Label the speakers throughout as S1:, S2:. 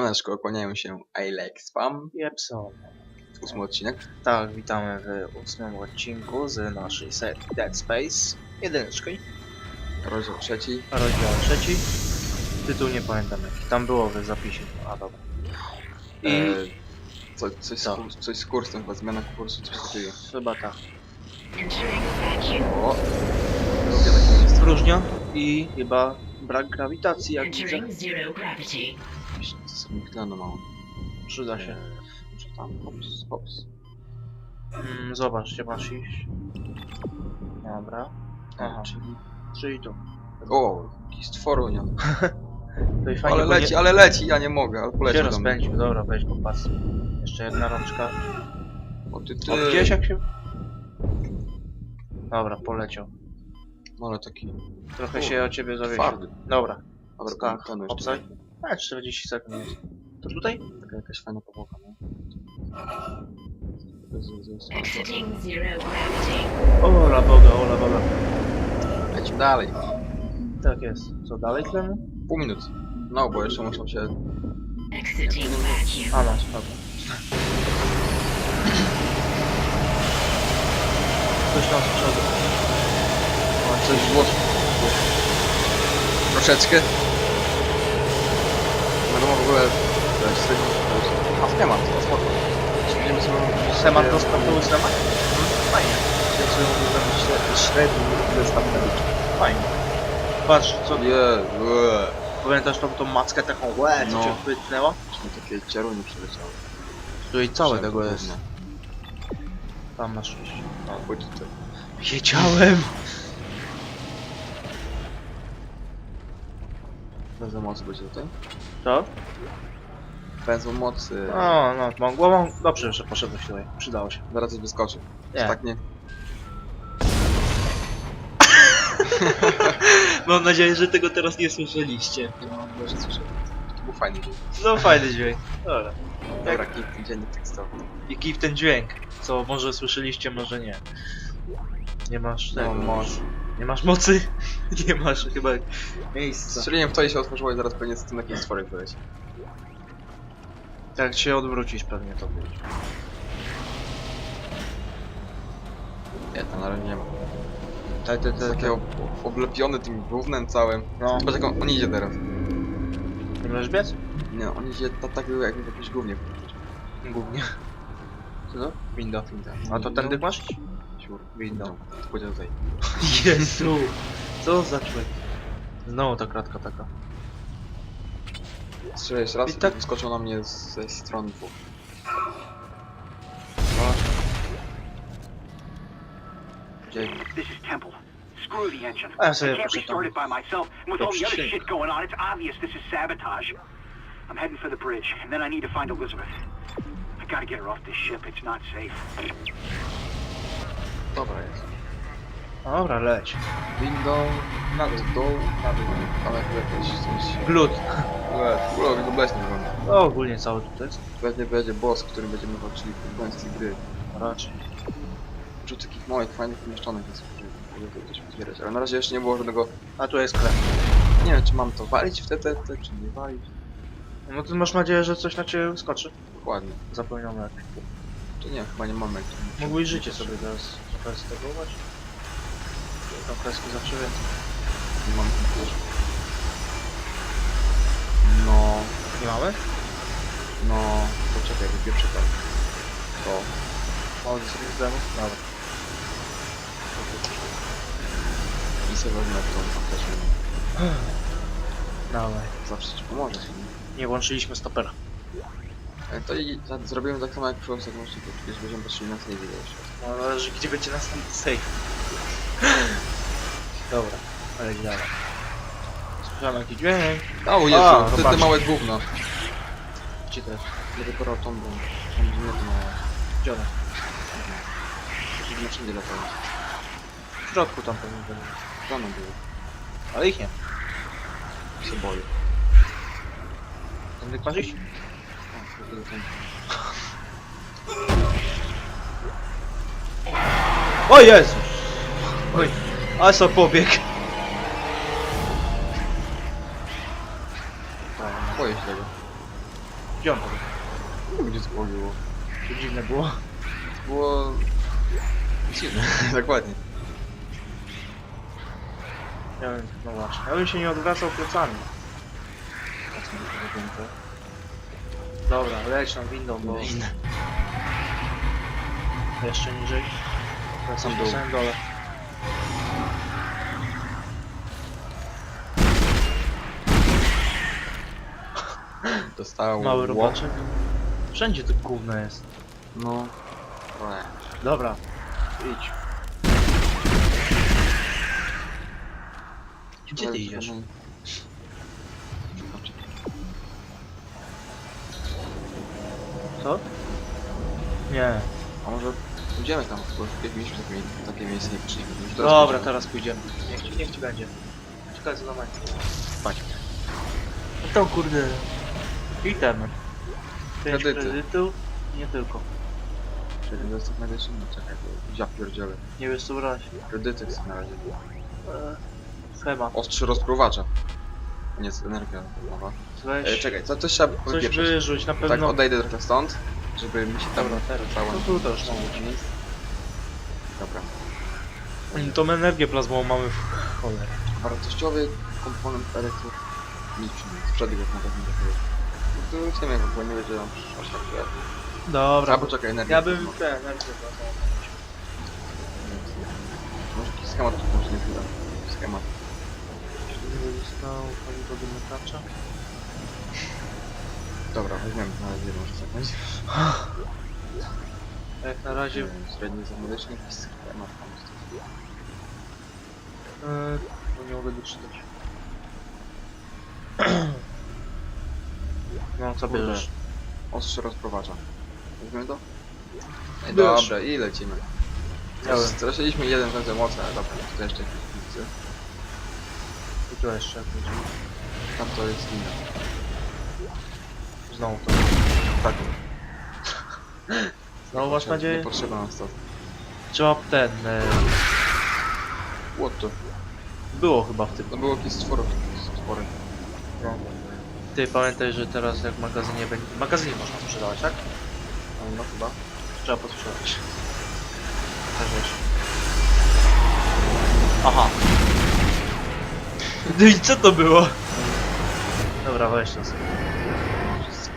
S1: Siemaneczko, kłaniają się I like spam.
S2: Jepson.
S1: Ósmy odcinek.
S2: Tak, witamy w ósmym odcinku z naszej serii Dead Space. Jedyneczki,
S1: Rozdział trzeci.
S2: rozdział trzeci. Tytuł nie pamiętam jaki. Tam było w zapisie. A dobra. I
S1: E, co, coś, z, kur- coś z kursem, chyba zmiana kursu, coś takiego.
S2: chyba tak.
S1: O! Lubię takie miejsce.
S2: Próżnia i chyba brak grawitacji, jak widzę.
S3: Entering zero gravity.
S1: Zasobnik tlenu mało.
S2: Przyda się.
S1: Może tam, hops, hops.
S2: Mm, zobacz, gdzie masz iść. Dobra. Aha,
S1: Czyli...
S2: czyli tu.
S1: O! Jakiś stworunia.
S2: To i fajnie,
S1: Ale leci,
S2: nie...
S1: ale leci, ja nie mogę, ale
S2: się
S1: poleciał do mnie.
S2: rozpędził, dobra, weź popatrz. Jeszcze jedna rączka.
S1: O ty, ty.
S2: O, widziałeś jak się... Dobra, poleciał.
S1: No ale taki
S2: Trochę
S1: O,
S2: się o ciebie zawiesił.
S1: twardy.
S2: Dobra,
S1: Dobra,
S2: obsaj. A, 40 sekund. To tutaj?
S1: Taka jakaś fajna powłoka, no.
S3: Exiting zero gravity.
S2: Ola Boga, ola Boga.
S1: Lecimy dalej.
S2: Tak jest. Co dalej tlenu?
S1: Pół minut. No, bo jeszcze muszą się...
S3: Exiting vacuum.
S2: A, masz, dobra. Coś tam z przodu. O,
S1: Coś włos... Troszeczkę. Wiadomo w ogóle... To jest sygnał, to jest... A w temat, to spoko. Jeśli Będziemy sobie...
S2: Temat do sprawy temat? Fajnie.
S1: Jak sobie mogę zrobić śre- średni medyczny.
S2: Fajnie. Patrz, co...
S1: Łe.
S2: Pamiętasz tą, tą mackę taką łe, co
S1: No.
S2: cię wytnęła?
S1: Czy takie.
S2: Tu i całe tego jest. Tam masz iść.
S1: No, chodź tutaj.
S2: Wiedziałem!
S1: Węzeł mocy będzie tutaj?
S2: Co?
S1: Węzeł mocy.
S2: No, no, mam... Dobrze, że poszedłeś tutaj. Przydało się.
S1: Zaraz coś wyskoczy.
S2: Nie.
S1: Tak nie?
S2: Mam nadzieję, że tego teraz nie słyszeliście.
S1: Nie mam nadzieję, że słyszę. To był fajny dzień.
S2: No fajny dźwięk. Dobra.
S1: Dobra, kilka dziennik tekstowy.
S2: Jaki w ten dźwięk? Co może słyszeliście, może nie. Nie masz
S1: No,
S2: tego.
S1: może.
S2: Nie masz mocy? Nie masz chyba miejsca.
S1: Strzeliłem w to i się otworzyło i zaraz pewnie z tym jakiś stworek wyleci.
S2: Jak się odwrócisz pewnie to będzie.
S1: Nie, tam na razie nie ma.
S2: Te, te,
S1: Jest
S2: te,
S1: taki
S2: te.
S1: ob oblepiony tym gównem całym.
S2: No,
S1: Zobacz jak on, on idzie teraz.
S2: nie możesz biec?
S1: Nie, on idzie ta, tak jakby w jakimś gównie.
S2: Głównie.
S1: Co to?
S2: Window.
S1: Winda.
S2: A to tędy masz Window.
S1: To powiedział.
S2: Jezu! Co za człowiek? Znowu ta kratka taka.
S1: Strzelę jeszcze raz
S2: I
S1: i
S2: tak-
S1: tak wyskoczył na mnie z- ze strony dwóch. Gdzie?
S4: This is Temple. Screw the engine. I can't restart it by myself. And with all the other
S2: Dobrze.
S4: shit going on, it's obvious this is sabotage. I'm heading for the bridge, and then I need to find Elizabeth. I gotta get her off this ship. It's not safe.
S1: Dobra jest.
S2: Dobra, leć.
S1: Window, na dół, dół, na dół. Ale chyba jakieś coś...
S2: Glut.
S1: Łe, Kulowi go bez nie wygląda.
S2: O, ogólnie cały tutaj jest.
S1: Pewnie będzie boss, którym będziemy walczyli w końcu gry.
S2: Raczej.
S1: Dużo takich małych, fajnych umieszczonych jest, które gdzieś pozbierać. Ale na razie jeszcze nie było żadnego...
S2: A tu jest krew.
S1: Nie wiem, czy mam to walić w TTT, czy nie walić.
S2: No to masz nadzieję, że coś na ciebie skoczy.
S1: Dokładnie.
S2: Zapomniałem jak.
S1: To nie, chyba nie mamy.
S2: Mógłbyś życie sobie teraz przetestować. Tą kreskę zawsze więcej.
S1: Nie mamy też. No,
S2: Nie mamy?
S1: no, poczekaj, wypieprzę tak. To.
S2: Mamy sobie z demo? Dobra.
S1: I sobie wezmę tą apteczkę.
S2: Dawaj.
S1: Zawsze ci pomoże.
S2: Nie włączyliśmy stopera.
S1: E, To i za- zrobimy tak samo jak przy ostatności, bo kiedyś będziemy patrzyli na save jeszcze.
S2: No zależy gdzie będzie następny save. Dobra, ale dalej. Słyszałem jakiś dźwięk.
S1: O
S2: A,
S1: Jezu, ty, te
S2: zobaczcie.
S1: małe gówno.
S2: Gdzie też?
S1: Nie wyporał tą bombę. Tam nie to małe.
S2: Gdzie one?
S1: Przecież nie wszędzie latają.
S2: W środku tam pewnie będzie.
S1: Rano było.
S2: Ale ich nie.
S1: się boję.
S2: Masz iść?
S1: O,
S2: Jezu! Oj, a co pobieg.
S1: Boję się tego.
S2: Gdzie on pobiegł?
S1: Nie wiem, gdzie to było.
S2: To dziwne było.
S1: Było... Dziwne, dokładnie.
S2: Ja bym, no właśnie. Ja bym się nie odwracał plecami. To wygląda? Dobra, leć tam windą, bo... Jeszcze niżej. Ja
S1: Sam
S2: sam
S1: dół.
S2: samym dole.
S1: Dostał...
S2: Mały
S1: łop.
S2: robaczek. Wszędzie to gówno jest.
S1: No...
S2: Dobra, idź. Gdzie ty idziesz? Co? Nie.
S1: A może pójdziemy tam, bo jak mieliśmy takie, takie miejsce nie przyjmie.
S2: Dobra, teraz pójdziemy. Niech ci, niech ci będzie. Czekaj, co na mnie.
S1: Chodź.
S2: No to kurde. Itemy. Pięć
S1: Kredyty.
S2: kredytów. Nie tylko.
S1: Czyli dostęp medyczny? No czekaj, to ja pierdzielę.
S2: Nie wiesz co brać.
S1: Kredyty chcę na razie.
S2: Eee, schemat.
S1: Ostrzy rozpruwacza. Nie, jest energia mowa. E,
S2: Weź
S1: czekaj, co, coś trzeba
S2: coś
S1: wypieprzyć.
S2: wyrzuć, na
S1: Tak,
S2: pewno.
S1: odejdę trochę stąd, żeby mi się tam
S2: Dobra, teraz.
S1: cała...
S2: No tu też znowu.
S1: Dobra.
S2: Tą energię plazmową mamy w cholerę.
S1: Wartościowy komponent elektroniczny. Sprzedaj go na pewno takiego. Tu nie wiem, bo nie będzie nam aż tak.
S2: Dobra.
S1: A poczekaj, energię.
S2: Ja bym
S1: plazmową.
S2: tę energię plazmową.
S1: Może jakiś schemat może nie chwilę. Schemat.
S2: Gdyby został paliwo do metacza.
S1: Dobra, weźmiemy na razie może zakończyć.
S2: A jak na razie
S1: Średni zamedyczny, jakiś schemat tam jest.
S2: Eee, bo nie mogę doczytać. No, co
S1: Kurde.
S2: bierzesz?
S1: Ostrze rozprowacza. Weźmiemy to? Ej,
S2: Bierz.
S1: dobra, i lecimy.
S2: Miałem.
S1: Straciliśmy jeden rodzaj mocy, ale dobra, tutaj jeszcze jakieś.
S2: I tu jeszcze jakieś.
S1: Tam to jest inne.
S2: Znowu to.
S1: Tak.
S2: Znowu masz
S1: Nie
S2: nadzieję?
S1: potrzeba nas to.
S2: Trzeba ten... E,
S1: What to?
S2: było chyba w tym.
S1: To było jakieś stwory. stwory.
S2: No. Ty pamiętaj, że teraz jak w magazynie będzie... W magazynie można sprzedawać, tak?
S1: No, no chyba.
S2: Trzeba posprzedać. Też wiesz. Aha. No i co to było? Dobra, weź to sobie.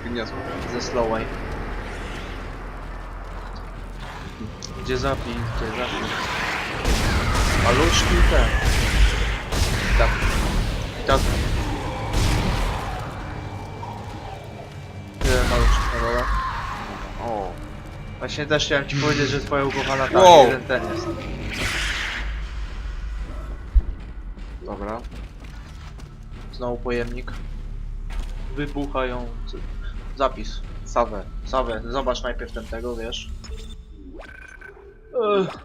S1: Gniazło.
S2: Ze slowway. Gdzie zapij, gdzie zapij. Maluszki te.
S1: Tak.
S2: Tak. Gdzie maluszki na dole?
S1: O.
S2: Właśnie też chciałem ci powiedzieć, że twoja ukochana tak,
S1: Wow.
S2: jeden ten jest.
S1: Dobra.
S2: Znowu pojemnik. Wybuchający. Zapis.
S1: Sawę.
S2: Sawę, zobacz najpierw ten tego, wiesz. Ech.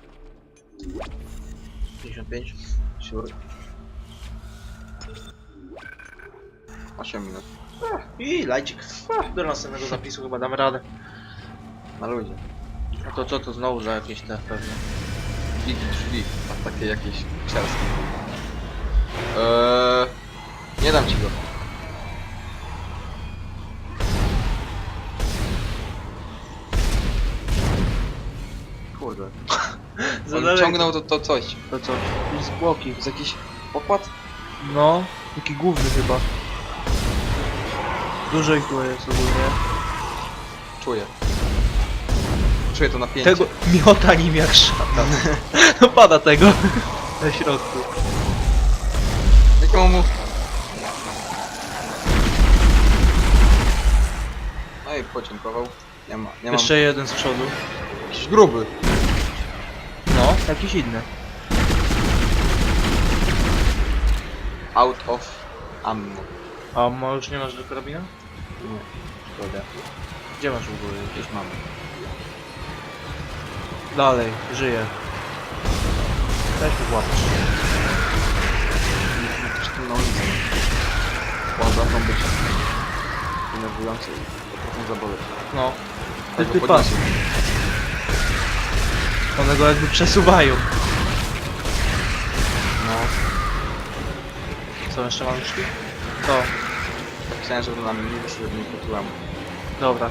S2: 55.
S1: Siur. 8 minut.
S2: I lajcik. Ach, Do następnego zapisu chyba damy radę.
S1: Na ludzie.
S2: No to co to znowu za jakieś te pewnie.
S1: Drzwi, drzwi. A takie jakieś ciarskie. Eee, nie dam ci go. Kurde.
S2: Za
S1: On
S2: daleko.
S1: ciągnął to, to coś.
S2: To co? Jakieś zwłoki.
S1: Jest jakiś pokład?
S2: No, taki główny chyba. Dużo ich tu jest ogólnie.
S1: Czuję. Czuję to napięcie.
S2: Tego miota nim jak szatan. No pada tego na środku.
S1: Jakiemu mu... I podziękował. Nie ma, nie
S2: Jeszcze jeden z przodu.
S1: mam. Jakiś gruby.
S2: No, jakiś inny.
S1: Out of ammo.
S2: A ma już nie masz do karabina?
S1: Nie.
S2: Szkoda. Gdzie masz w ogóle?
S1: Gdzieś mamy.
S2: Dalej, żyje. Weź mi włapać.
S1: Też tym na ulicy. Potrafią być denerwujące potrafią zaboleć.
S2: No. Ty, ty. One go jakby przesuwają.
S1: No.
S2: Co, jeszcze mam szki? To.
S1: Chciałem, żeby nam nie wyszło, żeby nie.
S2: Dobra.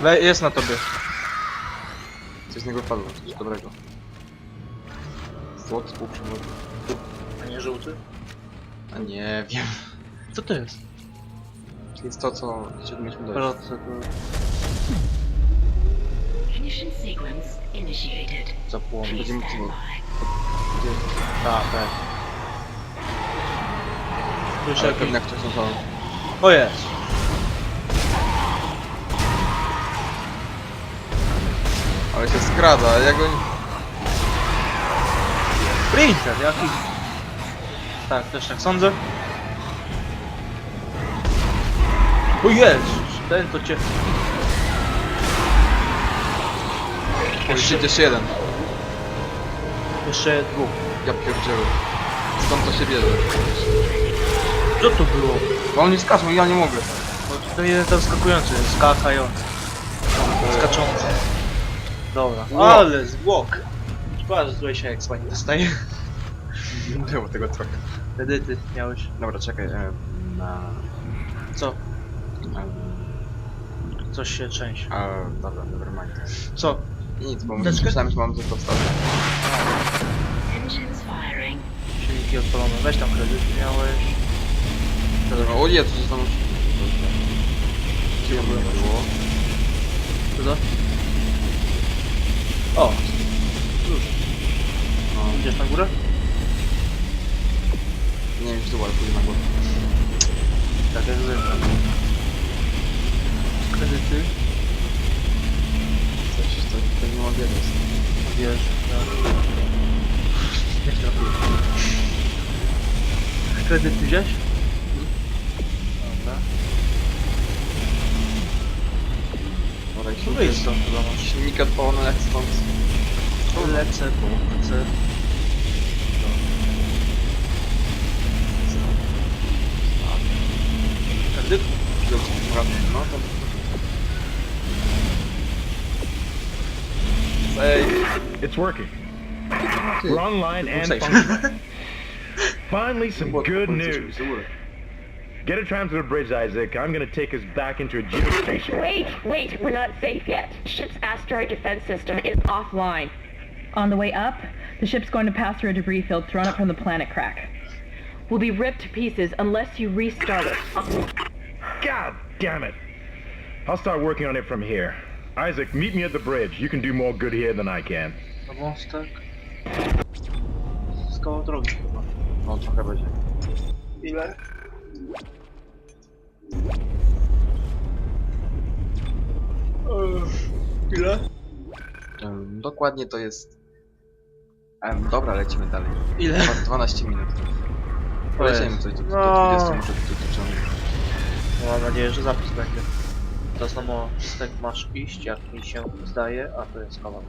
S2: We, jest na tobie.
S1: Coś z niego wpadło, coś dobrego. Złot współprzewodu.
S2: A nie żółty?
S1: A nie wiem.
S2: Co to jest?
S1: To jest to, co chcielibyśmy dojść.
S3: Ignition sequence initiated.
S2: zapłon.
S3: Please
S1: Będziemy tu-.
S2: Tak, tak. Słyszę
S1: Ale
S2: jakiś...
S1: pewnie ktoś są to...
S2: O jest!
S1: Ale się skrada, ja go...
S2: Sprinter, jaki... Tak, też tak sądzę. O jest! Ten to cię...
S1: Jeszcze gdzieś jeden.
S2: Jeszcze dwóch.
S1: Ja pierdzielę. Skąd to się bierze?
S2: Co to było?
S1: Bo oni skaczą, ja nie mogę.
S2: No to jeden tam skakujący, skakający. Skaczący. Dobra. Ale zwłok! Szkoda, że złej się jak nie dostaje.
S1: Było tego trochę.
S2: Wtedy ty miałeś...
S1: Dobra, czekaj. E, na...
S2: Co? Coś się trzęsie.
S1: a, dobra, nevermind.
S2: Co?
S1: Nic, bo
S2: Dlaczego?
S1: myślałem, że mam tylko wstawę.
S3: Engines firing.
S2: Silniki odpalone. Weź tam kredyt miałeś.
S1: Dobra, o Jezu, że tam... Gdzie było? było?
S2: Co to? O! Już.
S1: No,
S2: Idziesz na górę?
S1: nie wiem, gdzie ale pójdę na górę.
S2: Tak jak zwykle. Kredyty.
S1: Coś, coś, to nie ma wiedzy.
S2: Wiesz, tak. Nie trafiłem. Kredyt ty wziąłeś? Dobra.
S1: Dobra,
S2: To wyjdź stąd chyba masz.
S1: Silnik odpalony jak stąd.
S2: Lecę, bo chcę.
S5: It's working. We're online and
S2: Safe.
S5: functional. Finally, some good news. Get a tram to the bridge, Isaac. I'm gonna take us back into a geostation.
S6: Wait, wait, we're not safe yet. Ship's asteroid defense system is offline.
S7: On the way up, the ship's going to pass through a debris field thrown up from the planet crack. We'll be ripped to pieces unless you restart it.
S5: God damn it! I'll start working on it from here. Isaac, meet me at the bridge. You can do more good here than I can.
S2: Na mostek. Z koło drogi chyba.
S1: No trochę będzie.
S2: Ile? Ile?
S1: Em, dokładnie to jest... Em, dobra, lecimy dalej.
S2: Ile?
S1: Dwa- 12 minut. Polecimy coś do, do
S2: No.
S1: 20 może tu ciągnie.
S2: Mam nadzieję, że zapis będzie. Teraz na mostek masz iść, jak mi się zdaje, a to jest kawał.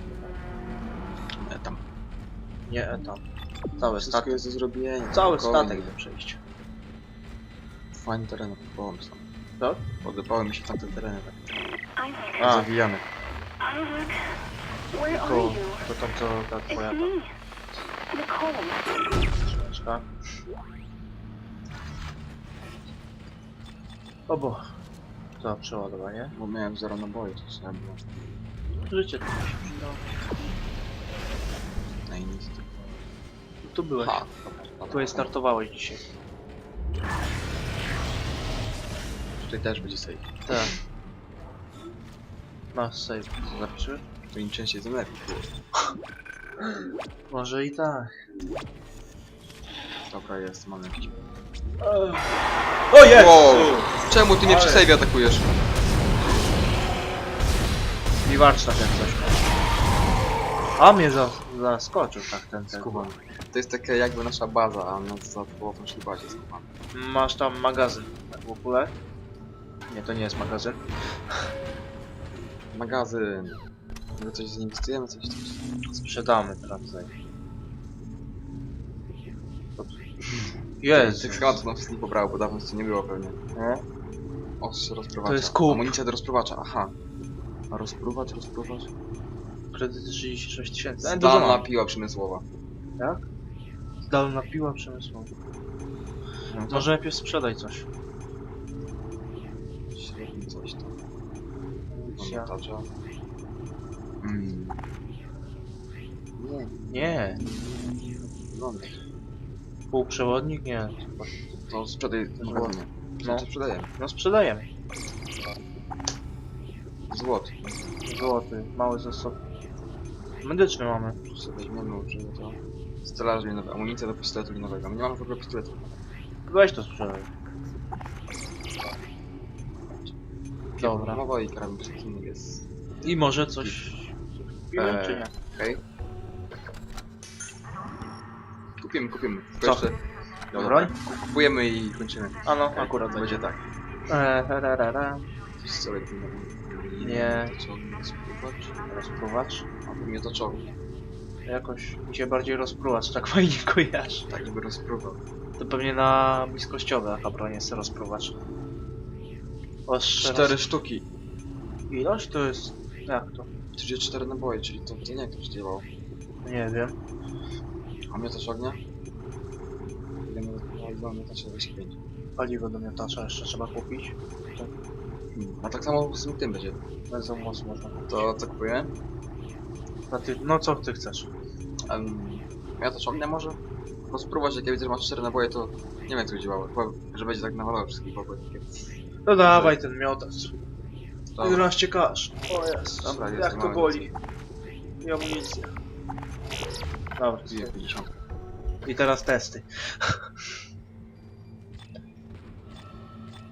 S1: E, tam.
S2: Nie, e, tam. Cały
S1: Wszystko
S2: statek.
S1: jest do zrobienia.
S2: Cały
S1: spokojnie.
S2: statek do przejścia.
S1: Fajny teren, podobało mi się.
S2: Tak?
S1: Podobały mi się tamte tereny. Tak.
S6: Isaac,
S2: A.
S1: Zawijane.
S6: Isaac, where are
S2: To,
S6: you?
S2: to tam co ta twoja
S6: It's me, Nicole.
S2: skrzyneczka. O bo. Co, przeładowanie?
S1: Bo miałem zero naboju, to trzeba było.
S2: Życie to mi się przydało.
S1: Na nic.
S2: Tu byłeś.
S1: Ha.
S2: Tu startowałeś dzisiaj.
S1: Tutaj też będzie safe.
S2: Tak. Masz save. Zapiszę?
S1: To im częściej tym lepiej.
S2: Może i tak.
S1: Dobra, jest, mam jakiś...
S2: O jest!
S1: Wow! Czemu ty mnie
S2: Ale-
S1: przy save atakujesz?
S2: I warsztat jak coś. A mnie za, zaskoczył tak ten ten.
S1: Skubany. To jest takie jakby nasza baza, a nas za połową naszej bazie skubany.
S2: Masz tam magazyn tak w ogóle? Nie, to nie jest magazyn.
S1: Magazyn. My coś zainwestujemy, coś coś.
S2: Sprzedamy teraz zejść.
S1: Jest. Tych schematów nam wszystkich pobrało, bo dawno to nie było pewnie.
S2: No.
S1: Ostrze rozprowacza.
S2: To jest kup.
S1: Amunicja do rozprowacza, aha. A rozpruwacz, rozprowacz?
S2: Kredyty 36 tysięcy. Dużo
S1: Zdalna
S2: mam.
S1: piła przemysłowa.
S2: Zdalna piła przemysłowa.
S1: No to-
S2: Może najpierw sprzedaj coś. Misja.
S1: Tacza. Mm. Nie,
S2: Nie.
S1: no
S2: Półprzewodnik? Nie.
S1: to sprzedaj w magazynie.
S2: No.
S1: No. to sprzedajemy.
S2: No sprzedajemy.
S1: Złot.
S2: Złoty, mały zasób. Medyczny mamy.
S1: Sobie weźmiemy, użyjemy to. Stelaż linowy, amunicja do pistoletu linowego. My nie mamy w ogóle pistoletu.
S2: Weź to sprzedaj. Dobra.
S1: Mowa i karabin przeciwnik jest.
S2: I może coś...
S1: Eee,
S2: czy nie?
S1: Okej. Kupimy, kupimy.
S2: Co?
S1: jeszcze... No
S2: Broń?
S1: Kupujemy i kończymy.
S2: A no,
S1: Okej,
S2: akurat
S1: to będzie tak.
S2: Eee, ra, ra, ra.
S1: Pistolet linowy.
S2: Nie. Rozpruwacz.
S1: A to mnie to czoło.
S2: Jakoś mi się bardziej rozpruwacz, tak fajnie kojarzy.
S1: Tak jakby rozpróbował.
S2: To pewnie na bliskościowe taka broń jest rozpruwacz. Ostrze
S1: Cztery sztuki.
S2: roz- Ilość to jest... Jak to?
S1: 34 naboje, czyli to, to nie jak to się działało.
S2: Nie wiem.
S1: A mnie też ognia? Ile mnie rozpróbował, mnie też 5.
S2: Paliwo do miotacza jeszcze trzeba kupić.
S1: Hmm. A tak samo z tym będzie.
S2: Bez moc można.
S1: To co kupuję?
S2: A ty, no co ty chcesz?
S1: Um, ja też ognia może? Bo spróbować jak ja widzę, że masz 4 naboje, to nie wiem jak to działało. Chyba, że będzie tak nawalało wszystkich takie-
S2: No dawaj ten miotacz.
S1: Dobra.
S2: 11 kasz. O jest.
S1: Dobra, jest,
S2: Jak to boli. I amunicja. Dobra.
S1: Dwie 50.
S2: I teraz testy.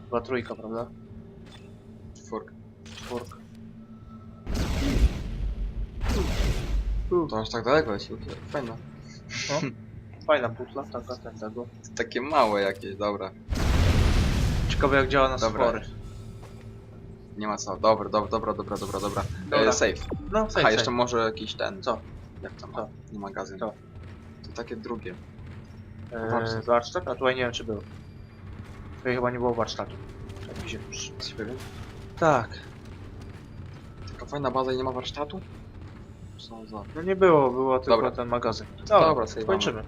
S2: Była trójka, prawda?
S1: Fork.
S2: Czwórka.
S1: To aż tak daleko leci, okej, fajne.
S2: Fajna butla, taka ten tego.
S1: Takie małe jakieś, dobra.
S2: Ciekawe jak działa na
S1: Dobra.
S2: spory.
S1: Nie ma co, dobra, dobra, dobra, dobra, dobra, dobra.
S2: Dobra.
S1: E, safe.
S2: No,
S1: A jeszcze może jakiś ten.
S2: Co?
S1: Jak tam?
S2: Co?
S1: Nie magazyn.
S2: Co?
S1: To takie drugie.
S2: Eee,
S1: warsztat.
S2: warsztat? A tutaj nie wiem czy był. Tutaj chyba nie było warsztatu. Tak mi się.
S1: Jesteś pewien?
S2: Tak.
S1: Taka fajna baza i nie ma warsztatu? Co za...
S2: No nie było, było tylko
S1: Dobra.
S2: ten magazyn.
S1: Dobra, sejwamy.
S2: kończymy.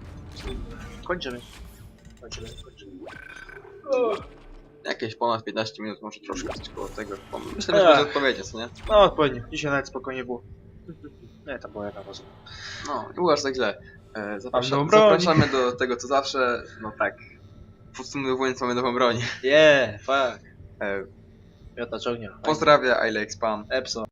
S2: Kończymy. Kończymy, kończymy.
S1: Jakieś ponad 15 minut, może troszkę koło tego. Myślę, że
S2: Ech.
S1: będzie odpowiednie, co nie?
S2: No odpowiednio, dzisiaj nawet spokojnie było. Nie, to była jedna rozmowa.
S1: No, nie było aż tak źle. E, zaprasza,
S2: nową broń.
S1: zapraszamy do tego, co zawsze. No tak. Podsumowując, mamy nową broń.
S2: Yeah, fuck.
S1: E,
S2: Miotacz ognia.
S1: pozdrawia, I like spam.
S2: Epson.